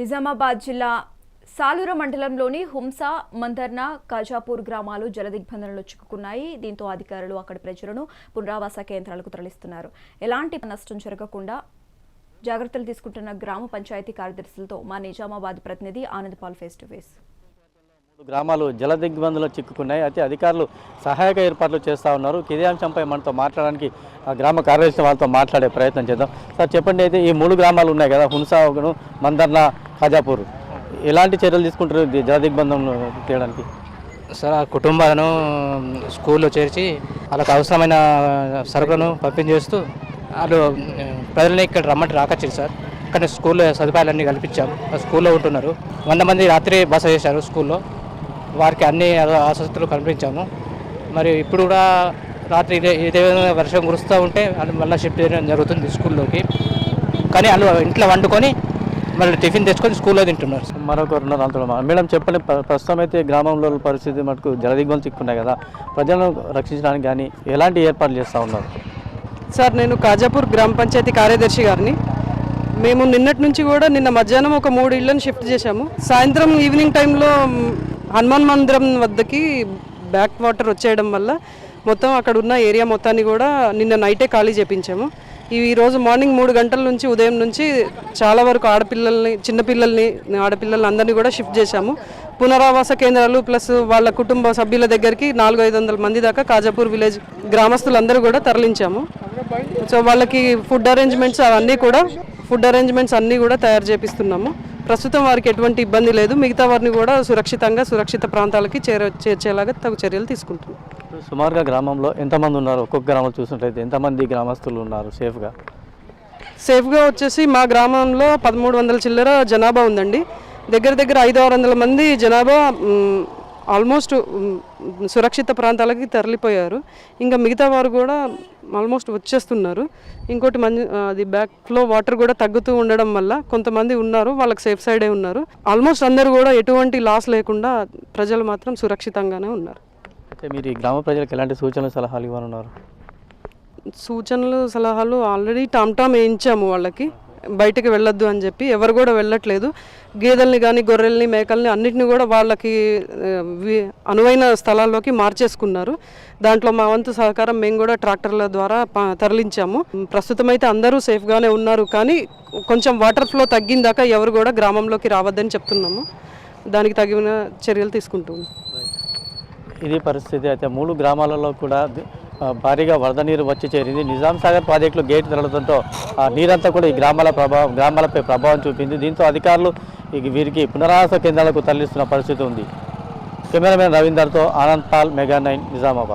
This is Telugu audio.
నిజామాబాద్ జిల్లా సాలూర మండలంలోని హుంస మందర్న కాజాపూర్ గ్రామాలు జలదిగ్బంధనలో చిక్కుకున్నాయి. దీంతో అధికారులు అక్కడి ప్రజలను పునరావాస కేంద్రాలకు తరలిస్తున్నారు. ఎలాంటి నష్టం జరగకుండా జాగ్రత్తలు తీసుకుంటున్న గ్రామ పంచాయతీ కార్యదర్శులతో మా నిజామాబాద్ ప్రతినిధి Anand Paul face to face. గ్రామాలు జలదిగ్బంధంలో చిక్కుకున్నాయి. అయితే అధికారులు సహాయక ఏర్పాట్లు చేస్తూ ఉన్నారు. ఇదే అంశంపై మనతో మాట్లాడడానికి గ్రామ కార్యదర్శి వాళ్ళతో మాట్లాడే ప్రయత్నం చేద్దాం. సార్ చెప్పండి అయితే ఈ మూడు గ్రామాలు ఉన్నాయి కదా. హున్సాను మందర్న ఖాజాపూర్. ఎలాంటి చర్యలు తీసుకుంటారు ఈ జల దిగ్బంధం తీయడానికి? సార్ ఆ కుటుంబాలను స్కూల్లో చేర్చి వాళ్ళకు అవసరమైన సరుకులను పంపించేస్తూ వాళ్ళు ప్రజల్ని ఇక్కడ రమ్మంటే రాకచ్చింది సార్. కానీ స్కూల్లో సదుపాయాలన్నీ కల్పించాం. స్కూల్లో ఉంటున్నారు. వంద మంది రాత్రి బస చేశారు స్కూల్లో. వారికి అన్ని ఆసక్తులు కల్పించాము. మరి ఇప్పుడు కూడా రాత్రి ఇదే ఇదే విధంగా వర్షం కురుస్తూ ఉంటే వాళ్ళు మళ్ళీ షిఫ్ట్ చేయడం జరుగుతుంది స్కూల్లోకి. కానీ వాళ్ళు ఇంట్లో వండుకొని మళ్ళీ టిఫిన్ తెచ్చుకొని స్కూల్లో తింటున్నారు. మరొకరు ఉన్నారు అంతా మేడం చెప్పండి ప్ర- ప్రస్తుతం అయితే గ్రామంలో పరిస్థితి మటుకు జల దిగ్బంధం చిక్కున్నాయి కదా. ప్రజలను రక్షించడానికి కానీ ఎలాంటి ఏర్పాట్లు చేస్తూ ఉన్నారు? సార్ నేను కాజాపూర్ గ్రామ పంచాయతీ కార్యదర్శి గారిని. మేము నిన్నటి నుంచి కూడా నిన్న మధ్యాహ్నం ఒక మూడు ఇళ్ళను షిఫ్ట్ చేశాము. సాయంత్రం ఈవినింగ్ టైంలో హనుమాన్ మందిరం వద్దకి బ్యాక్ వాటర్ వచ్చేయడం వల్ల మొత్తం అక్కడ ఉన్న ఏరియా మొత్తాన్ని కూడా నిన్న నైటే ఖాళీ చేపించాము. ఈ రోజు మార్నింగ్ మూడు గంటల నుంచి ఉదయం నుంచి చాలా వరకు ఆడపిల్లల్ని చిన్నపిల్లల్ని ఆడపిల్లల్ని అందరినీ కూడా షిఫ్ట్ చేశాము. పునరావాస కేంద్రాలు ప్లస్ వాళ్ళ కుటుంబ సభ్యుల దగ్గరికి నాలుగు ఐదు వందల మంది దాకా కాజాపూర్ విలేజ్ గ్రామస్తులందరూ కూడా తరలించాము. సో వాళ్ళకి ఫుడ్ అరేంజ్మెంట్స్ అవన్నీ కూడా ఫుడ్ అరేంజ్మెంట్స్ అన్నీ కూడా తయారు చేపిస్తున్నాము. ప్రస్తుతం వారికి ఎటువంటి ఇబ్బంది లేదు. మిగతా వారిని కూడా సురక్షితంగా సురక్షిత ప్రాంతాలకి చేర చేర్చేలాగా తగు చర్యలు తీసుకుంటున్నాం. సుమారుగా గ్రామంలో ఎంతమంది ఉన్నారు? ఒక్కొక్క గ్రామంలో చూసినట్లయితే ఎంతమంది గ్రామస్తులు ఉన్నారు? సేఫ్గా? సేఫ్గా వచ్చేసి మా గ్రామంలో పదమూడు వందల చిల్లర జనాభా ఉందండి. దగ్గర దగ్గర ఐదు ఆరు వందల మంది జనాభా ఆల్మోస్ట్ సురక్షిత ప్రాంతాలకి తరలిపోయారు. ఇంకా మిగతా వారు కూడా ఆల్మోస్ట్ వచ్చేస్తున్నారు. ఇంకోటి మంచి అది బ్యాక్ ఫ్లో వాటర్ కూడా తగ్గుతూ ఉండడం వల్ల కొంతమంది ఉన్నారు వాళ్ళకి సేఫ్ సైడే ఉన్నారు. ఆల్మోస్ట్ అందరూ కూడా ఎటువంటి లాస్ లేకుండా ప్రజలు మాత్రం సురక్షితంగానే ఉన్నారు. అయితే మీరు ఈ గ్రామ ప్రజలకు ఎలాంటి సూచనలు సలహాలు ఇవ్వనున్నారు సూచనలు సలహాలు ఆల్రెడీ టామ్ టామ్ వేయించాము వాళ్ళకి. బయటికి వెళ్ళొద్దు అని చెప్పి ఎవరు కూడా వెళ్ళట్లేదు. గేదెల్ని కానీ గొర్రెల్ని మేకల్ని అన్నిటిని కూడా వాళ్ళకి వి- అనువైన స్థలాల్లోకి మార్చేసుకున్నారు. దాంట్లో మా వంతు సహకారం మేము కూడా ట్రాక్టర్ల ద్వారా తరలించాము. ప్రస్తుతం అయితే అందరూ సేఫ్గానే ఉన్నారు. కానీ కొంచెం వాటర్ ఫ్లో తగ్గిందాకా ఎవరు కూడా గ్రామంలోకి రావద్దని చెప్తున్నాము. దానికి తగిన చర్యలు తీసుకుంటున్నాం ఇది పరిస్థితి. అయితే మూడు గ్రామాలలో కూడా భారీగా వరద నీరు వచ్చి చేరింది. నిజాం సాగర్ ప్రాజెక్టులో గేట్ తెరవడంతో ఆ నీరంతా కూడా ఈ గ్రామాల ప్రభావం గ్రామాలపై ప్రభావం చూపింది. దీంతో అధికారులు వీరికి పునరావాస కేంద్రాలకు తరలిస్తున్న పరిస్థితి ఉంది. కెమెరామెన్ రవీందర్తో ఆనంద్ పాల్ మెగా నైన్ నిజామాబాద్.